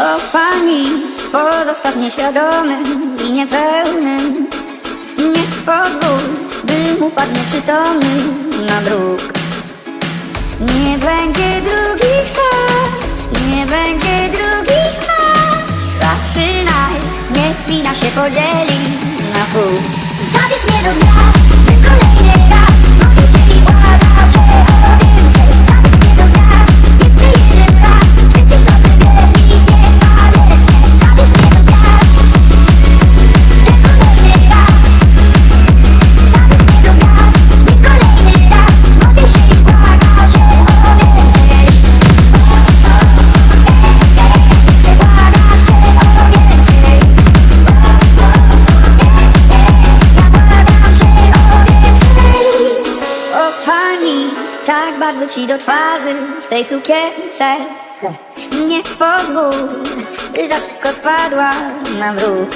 O pani, pozostaw mnie świadomym i niepełnym Nie pozwól, bym upadł nieprzytomny na dróg Nie będzie drugich szans, nie będzie drugich nas Zaczynaj, niech wina się podzieli na pół. Zabierz mnie do pani, tak bardzo ci do twarzy w tej sukience. Nie pozwól, by za szybko spadła na wróg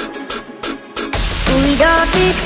Twój dotyk